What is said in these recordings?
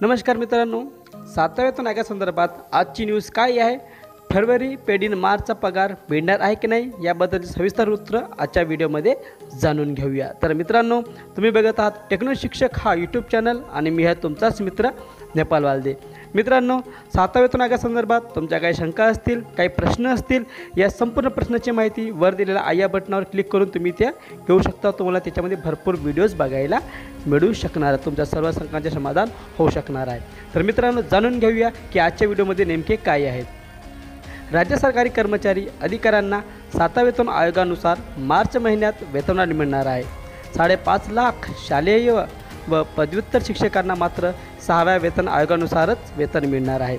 नमस्कार मित्रांनो सातव्यातून संदर्भात आजची न्यूज काय आहे? फेब्रुवारी पेडीन मार्चचा पगार मिळणार आहे की नाही याबद्दल सविस्तर उत्तर आजच्या व्हिडिओमध्ये जाणून घेऊया. तर मित्रांनो तुम्ही बघत आहात टेक्नो शिक्षक हा यूट्यूब चॅनल आणि मी आहे तुमचाच मित्र नेपाल वालदे. मित्रांनो सातव्यातून आयोगासंदर्भात तुमच्या काही शंका असतील काही प्रश्न असतील या संपूर्ण प्रश्नाची माहिती वर दिलेल्या आई या बटनावर क्लिक करून तुम्ही त्या घेऊ शकता. तुम्हाला त्याच्यामध्ये भरपूर व्हिडिओज बघायला मिळू शकणार आहे तुमच्या सर्व शंकांचे समाधान होऊ शकणार आहे. तर मित्रांनो जाणून घेऊया की आजच्या व्हिडिओमध्ये नेमके काय आहेत. राज्य सरकारी कर्मचारी अधिकाऱ्यांना सातव्या वेतन आयोगानुसार मार्च महिन्यात वेतनवाढ मिळणार आहे. साडेपाच लाख शालेय व- पदव्युत्तर शिक्षकांना मात्र सहाव्या वेतन आयोगानुसारच वेतन मिळणार आहे.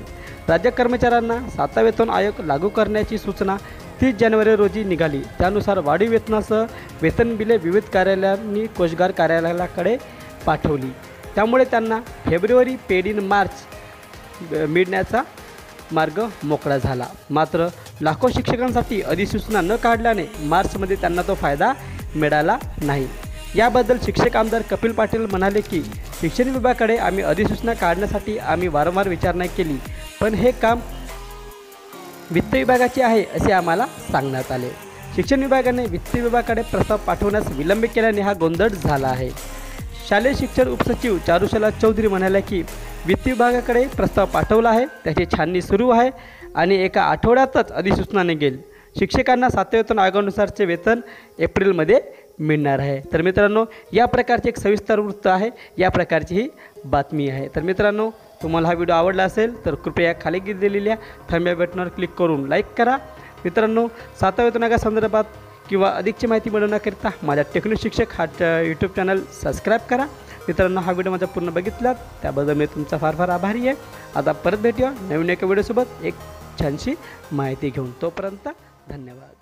राज्य कर्मचाऱ्यांना सातवा वेतन आयोग लागू करण्याची सूचना तीस जानेवारी रोजी निघाली. त्यानुसार वाढीव वेतनासह वेतन बिले विविध कार्यालयांनी कोषगार कार्यालयाकडे पाठवली. त्यामुळे त्यांना फेब्रुवारी पेडीन मार्च मिळण्याचा मार्ग मोकळा झाला. मात्र लाखो शिक्षकांसाठी अधिसूचना न काढल्याने मार्चमध्ये त्यांना तो फायदा मिळाला नाही. याबद्दल शिक्षक आमदार कपिल पाटील म्हणाले की शिक्षण विभागाकडे आम्ही अधिसूचना काढण्यासाठी आम्ही वारंवार विचारणा केली पण हे काम वित्त विभागाचे आहे असे आम्हाला सांगण्यात आले. शिक्षण विभागाने वित्त विभागाकडे प्रस्ताव पाठवण्यास विलंब केल्याने हा गोंधळ झाला आहे. शालेय शिक्षण उपसचिव चारुशला चौधरी म्हणाल्या की वित्त विभागाकडे प्रस्ताव पाठवला आहे त्याची छाननी सुरू आहे आणि एका आठवड्यातच अधिसूचना निघेल. शिक्षकांना सातवेतन आयोगानुसारचे वेतन एप्रिलमध्ये मिळणार आहे. तर मित्रांनो या प्रकारचे एक सविस्तर वृत्त आहे या प्रकारची ही बातमी आहे. तर मित्रांनो तुम्हाला हा व्हिडिओ आवडला असेल तर कृपया खाली दिलेल्या थंब्या बटनावर क्लिक करून लाईक करा. मित्रांनो सातव्या वेतनागासंदर्भात किंवा अधिकची माहिती मिळवण्याकरिता माझ्या टेक्निक शिक्षक हा यूट्यूब चॅनल सबस्क्राईब करा. मित्रांनो हा व्हिडिओ माझा पूर्ण बघितलात त्याबद्दल मी तुमचा फार फार आभारी आहे. आता परत भेटूया नवीन एका व्हिडिओसोबत. एक छानशी माहिती घेऊन तोपर्यंत धन्यवाद.